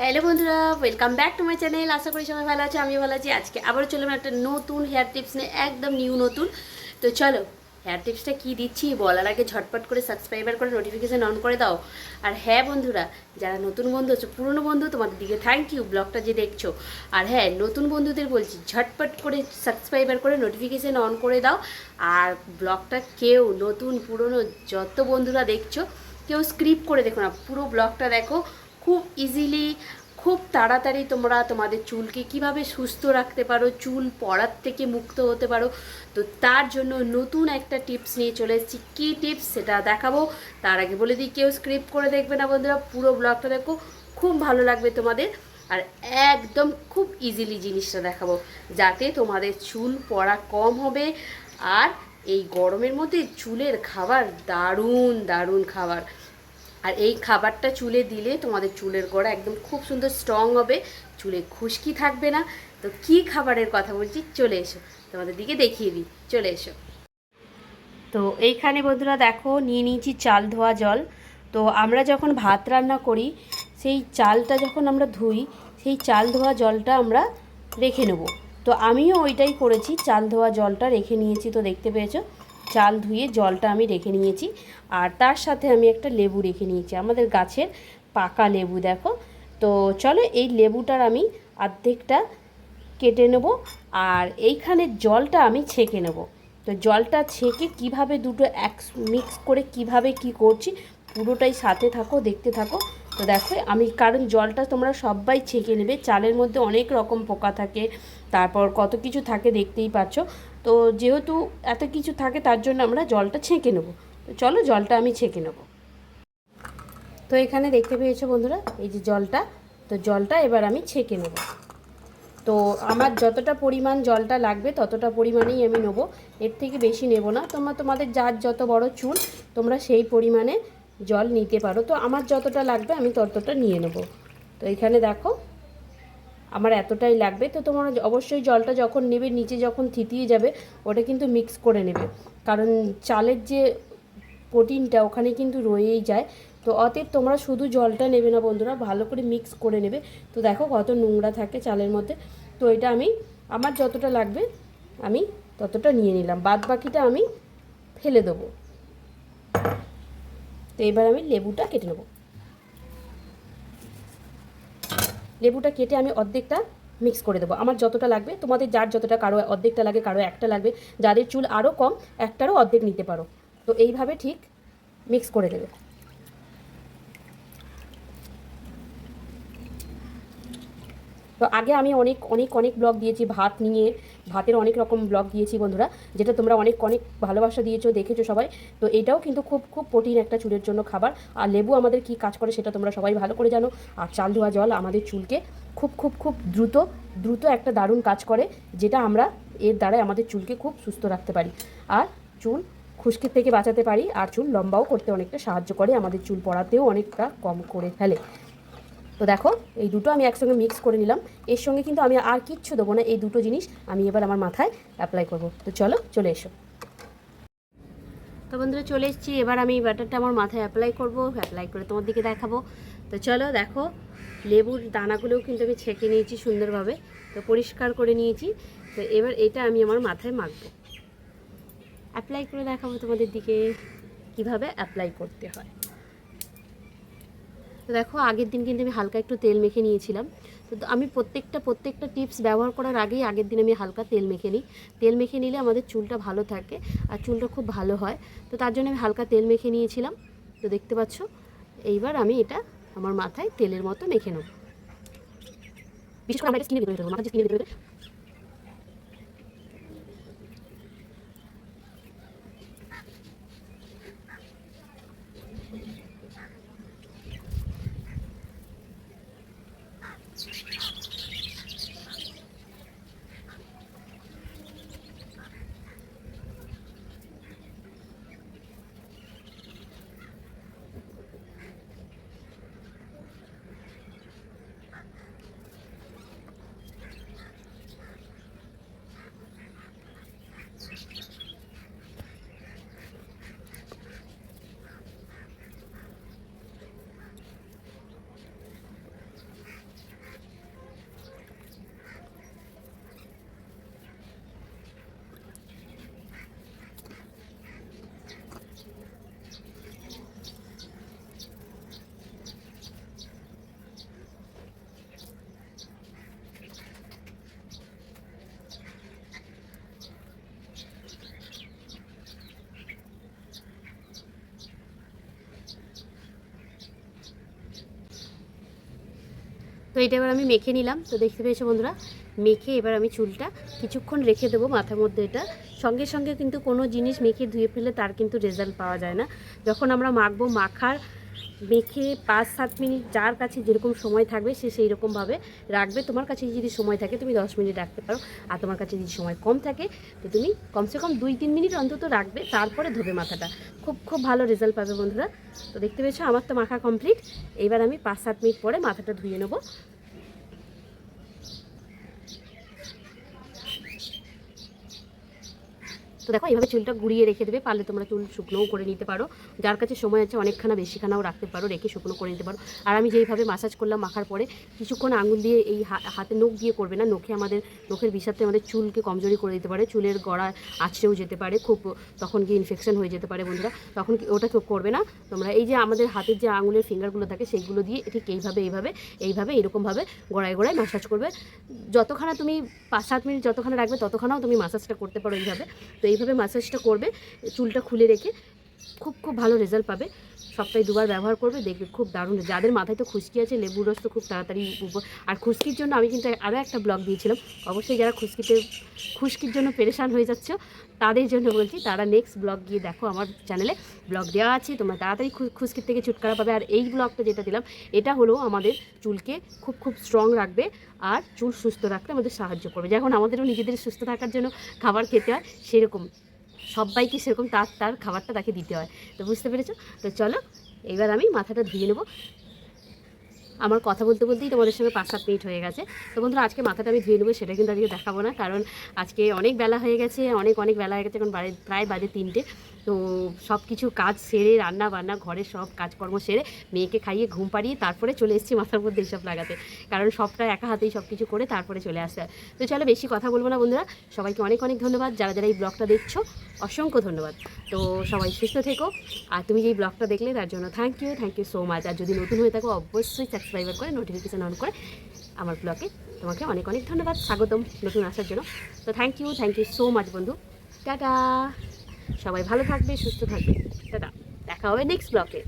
Hello বন্ধুরা welcome back to my channel আশা করি সবাই ভালো আছে, আমিও ভালো আছি। আজকে আবারও চললাম একটা নতুন হেয়ার টিপস নিয়ে, একদম নিউ নতুন। তো চলো হেয়ার টিপসটা কী দিচ্ছি বলার আগে ঝটপট করে সাবস্ক্রাইবার করে নোটিফিকেশান অন করে দাও। আর হ্যাঁ বন্ধুরা, যারা নতুন বন্ধু হচ্ছে পুরনো বন্ধু, তোমাদের দিকে থ্যাংক ইউ ব্লগটা যে দেখছ। আর হ্যাঁ নতুন বন্ধুদের বলছি, ঝটপট করে সাবস্ক্রাইবার করে নোটিফিকেশান অন করে দাও। আর ব্লগটা কেউ, নতুন, পুরনো, যত বন্ধুরা দেখছ, কেউ স্ক্রিপ্ট করে দেখো না। পুরো ব্লগটা দেখো খুব ইজিলি খুব তাড়াতাড়ি তোমরা তোমাদের চুলকে কীভাবে সুস্থ রাখতে পারো, চুল পড়ার থেকে মুক্ত হতে পারো। তো তার জন্য নতুন একটা টিপস নিয়ে চলে এসেছি। কী টিপস সেটা দেখাবো, তার আগে বলে দিই, কেউ স্ক্রিপ্ট করে দেখবে না বন্ধুরা, পুরো ব্লগটা দেখো। খুব ভালো লাগবে তোমাদের। আর একদম খুব ইজিলি জিনিসটা দেখাবো, যাতে তোমাদের চুল পড়া কম হবে। আর এই গরমের মধ্যে চুলের খাবার দারুণ দারুণ খাবার। আর এই খাবারটা চুলে দিলে তোমাদের চুলের গোড়া একদম খুব সুন্দর স্ট্রং হবে, চুলে খুশকি থাকবে না। তো কি খাবারের কথা বলছি, চলে এসো। তোমাদের দিকে দেখিয়ে দিই, চলে এসো। তো এইখানে বন্ধুরা দেখো, নিয়ে নিয়েছি চাল ধোয়া জল। তো আমরা যখন ভাত রান্না করি, সেই চালটা যখন আমরা ধুই, সেই চাল ধোয়া জলটা আমরা রেখে নেব। তো আমিও ওইটাই করেছি, চাল ধোয়া জলটা রেখে নিয়েছি, তো দেখতে পেয়েছ। চাল ধুয়ে জলটা আমি রেখে নিয়েছি। আর তার সাথে আমি একটা লেবু রেখে নিয়েছি। আমাদের গাছের পাকা লেবু, দেখো। তো চলো এই লেবুটার আমি অর্ধেকটা কেটে নেব আর এইখানে জলটা আমি ছেঁকে নেব। তো জলটা ছেঁকে কীভাবে দুটো এক মিক্স করে কীভাবে কি করছি, পুরোটাই সাথে থাকো, দেখতে থাকো। তো দেখো, আমি কারণ জলটা তোমরা সবাই ছেঁকে নেবে। চালের মধ্যে অনেক রকম পোকা থাকে, তারপর কত কিছু থাকে দেখতেই পাচ্ছ। তো যেহেতু এত কিছু থাকে, তার জন্য আমরা জলটা ছেঁকে নেব। তো চলো জলটা আমি ছেঁকে নেব। তো এখানে দেখতে পেয়েছ বন্ধুরা, এই যে জলটা। তো জলটা এবার আমি ছেঁকে নেব। তো আমার যতটা পরিমাণ জলটা লাগবে, ততটা পরিমাণেই আমি নেব। এর থেকে বেশি নেব না। তোমরা, তোমাদের যার যত বড় চুল, তোমরা সেই পরিমাণে জল নিতে পারো। তো আমার যতটা লাগবে, আমি ততটা নিয়ে নেব। তো এখানে দেখো আমার এতটাই লাগবে। তো তোমরা অবশ্যই জলটা যখন নেবে, নিচে যখন থিতিয়ে যাবে, ওটা কিন্তু মিক্স করে নেবে। কারণ চালের যে প্রোটিনটা ওখানে কিন্তু রয়েই যায়। তো অতএব তোমরা শুধু জলটা নেবে না বন্ধুরা, ভালো করে মিক্স করে নেবে। তো দেখো কত নোংরা থাকে চালের মধ্যে। তো এটা আমি, আমার যতটা লাগবে, আমি ততটা নিয়ে নিলাম। বাদ বাকিটা আমি ফেলে দেবো। তো এবার আমি লেবুটা কেটে নেব। লেবুটা কেটে আমি অর্ধেকটা মিক্স করে দেবো। আমার যতটা লাগবে, তোমাদের যার যতটা কারও অর্ধেকটা লাগে, কারও একটা লাগবে, যাদের চুল আরও কম, একটারও অর্ধেক নিতে পারো। তো এইভাবে ঠিক মিক্স করে দেবে। তো আগে আমি অনেক অনেক অনেক ব্লগ দিয়েছি, ভাত নিয়ে ভাতের অনেক রকম ব্লগ দিয়েছি বন্ধুরা, যেটা তোমরা অনেক অনেক ভালোবাসা দিয়েছ, দেখেছ সবাই। তো এটাও কিন্তু খুব খুব প্রোটিন একটা চুলের জন্য খাবার। আর লেবু আমাদের কি কাজ করে সেটা তোমরা সবাই ভালো করে জানো। আর চাল ধোয়া জল আমাদের চুলকে খুব খুব খুব দ্রুত দ্রুত একটা দারুণ কাজ করে, যেটা আমরা এর দ্বারাই আমাদের চুলকে খুব সুস্থ রাখতে পারি। আর চুল খুশকির থেকে বাঁচাতে পারি, আর চুল লম্বাও করতে অনেকটা সাহায্য করে, আমাদের চুল পড়াতেও অনেকটা কম করে ফেলে। তো দেখো, এই দুটো আমি একসঙ্গে মিক্স করে নিলাম। এর সঙ্গে কিন্তু আমি আর কিচ্ছু দেবো না, এই দুটো জিনিস আমি এবার আমার মাথায় অ্যাপ্লাই করব। তো চলো, চলে এসো। তো বন্ধুরা, চলে এসেছি। এবার আমি ব্যাটারটা আমার মাথায় অ্যাপ্লাই করব অ্যাপ্লাই করে তোমার দিকে দেখাবো। তো চলো, দেখো লেবুর দানাগুলোও কিন্তু আমি ছেঁকে নিয়েছি সুন্দরভাবে। তো পরিষ্কার করে নিয়েছি। তো এবার এটা আমি আমার মাথায় মাখবো। অ্যাপ্লাই করে দেখাবো তোমাদের দিকে, কীভাবে অ্যাপ্লাই করতে হয়। তো দেখো, আগের দিন কিন্তু আমি হালকা একটু তেল মেখে নিয়েছিলাম। তো আমি প্রত্যেকটা প্রত্যেকটা টিপস ব্যবহার করার আগেই আগের দিন আমি হালকা তেল মেখে নিই। তেল মেখে নিলে আমাদের চুলটা ভালো থাকে আর চুলটা খুব ভালো হয়। তো তার জন্য আমি হালকা তেল মেখে নিয়েছিলাম। তো দেখতে পাচ্ছ, এইবার আমি এটা আমার মাথায় তেলের মতো মেখে নেব। বিশেষ করে আমরা স্কিনের স্কিনের তো এটা এবার আমি মেখে নিলাম। তো দেখতে পেয়েছ বন্ধুরা, মেখে এবার আমি চুলটা কিছুক্ষণ রেখে দেবো মাথার মধ্যে এটা। সঙ্গে সঙ্গে কিন্তু কোনো জিনিস মেখে ধুয়ে ফেলে তার কিন্তু রেজাল্ট পাওয়া যায় না। যখন আমরা মাখবো মাখার মেখে পাঁচ, সাত মিনিট যার কাছে যেরকম সময় থাকবে সে সেই রকমভাবে রাখবে। তোমার কাছে যদি সময় থাকে তুমি দশ মিনিট রাখতে পারো। আর তোমার কাছে যদি সময় কম থাকে তো তুমি কমসে কম দুই, তিন মিনিট অন্তত রাখবে, তারপরে ধোবে মাথাটা। খুব খুব ভালো রেজাল্ট পাবে বন্ধুরা। তো দেখতে পেয়েছ আমার তো মাখা কমপ্লিট এবার আমি পাঁচ, সাত মিনিট পরে মাথাটা ধুয়ে নেব। তো দেখো, এইভাবে চুলটা গুড়িয়ে রেখে দেবে, পারলে তোমরা চুল শুকনোও করে নিতে পারো। যার কাছে সময় আছে, অনেকখানা বেশিখানাও রাখতে পারো, রেখে শুকনো করে নিতে পারো। আর আমি যেইভাবে মাসাজ করলাম, মাখার পরে কিছুক্ষণ আঙুল দিয়ে এই হাতে নখ দিয়ে করবে না, নখে আমাদের, নখের বিষাক্তে আমাদের চুলকে কমজোরি করে দিতে পারে, চুলের গড়া আছড়েও যেতে পারে, খুব তখন কি ইনফেকশন হয়ে যেতে পারে বন্ধুরা। তখন ওটা কেউ করবে না, তোমরা এই যে আমাদের হাতের যে আঙুলের ফিঙ্গারগুলো থাকে, সেইগুলো দিয়ে ঠিক এইভাবে এইভাবে এইভাবে, এরকমভাবে গোড়ায় গোড়ায় মাসাজ করবে। যতখানা তুমি পাঁচ সাত মিনিট যতখানা রাখবে, ততখানাও তুমি মাসাজটা করতে পারো এইভাবে। তো এইভাবে মাসাজটা করবে চুলটা খুলে রেখে খুব খুব ভালো রেজাল্ট পাবে। সপ্তাহে দুবার ব্যবহার করবে, দেখবে খুব দারুণ যাদের মাথায় তো খুশকি আছে, লেবুর রস তো খুব তাড়াতাড়ি আর খুশকির জন্য আমি কিন্তু আরও একটা ব্লগ দিয়েছিলাম। অবশ্যই যারা খুশকিতে, খুশকির জন্য পেরেশান হয়ে যাচ্ছ, তাদের জন্য বলছি, তারা নেক্সট ব্লগ গিয়ে দেখো আমার চ্যানেলে ব্লগ দেওয়া আছে, তোমরা তাড়াতাড়ি খুশকির থেকে ছুটকারা পাবে। আর এই ব্লগটা যেটা দিলাম, এটা হলো আমাদের চুলকে খুব খুব স্ট্রং রাখবে, আর চুল সুস্থ রাখতে আমাদের সাহায্য করবে। যখন আমাদেরও নিজেদের সুস্থ থাকার জন্য খাবার খেতে হয়, সেরকম। সবাইকে সেরকম তার তার খাবারটা তাকে দিতে হয়। তো বুঝতে পেরেছ? তো চলো, এবার আমি মাথাটা ধুয়ে নেব। আমার কথা বলতে বলতেই তোমাদের সঙ্গে পাঁচ সাত মিনিট হয়ে গেছে। তো বন্ধুরা, আজকে মাথাটা আমি ধুয়ে নেব, সেটা কিন্তু আজকে দেখাবো না। কারণ আজকে অনেক বেলা হয়ে গেছে, অনেক অনেক বেলা হয়ে গেছে, এখন বাড়ি প্রায় বাজে তিনটে। তো সব কিছু কাজ সেরে রান্না বান্না ঘরের সব কাজকর্ম সেরে মেয়েকে খাইয়ে ঘুম পাড়িয়ে তারপরে চলে এসেছি মাথার মধ্যে এইসব লাগাতে। কারণ সবটা একা হাতেই সব কিছু করে তারপরে চলে হয় তো চলো বেশি কথা বলব না বন্ধুরা। সবাইকে অনেক অনেক ধন্যবাদ। যারা যারা এই ব্লগটা দেখছ, অসংখ্য ধন্যবাদ। তো সবাই সুস্থ থেকো। আর তুমি যেই ব্লগটা দেখলে তার জন্য thank you thank you so much আর যদি নতুন হয়ে থাকো, অবশ্যই সাবস্ক্রাইবার করে নোটিফিকেশান অন করে আমার ব্লগে তোমাকে অনেক অনেক ধন্যবাদ। স্বাগতম নতুন আসার জন্য। তো thank you thank you so much বন্ধু। টাটা! সবাই ভালো থাকবে সুস্থ থাকবে। দাদা দেখা হবে নেক্সট ব্লগে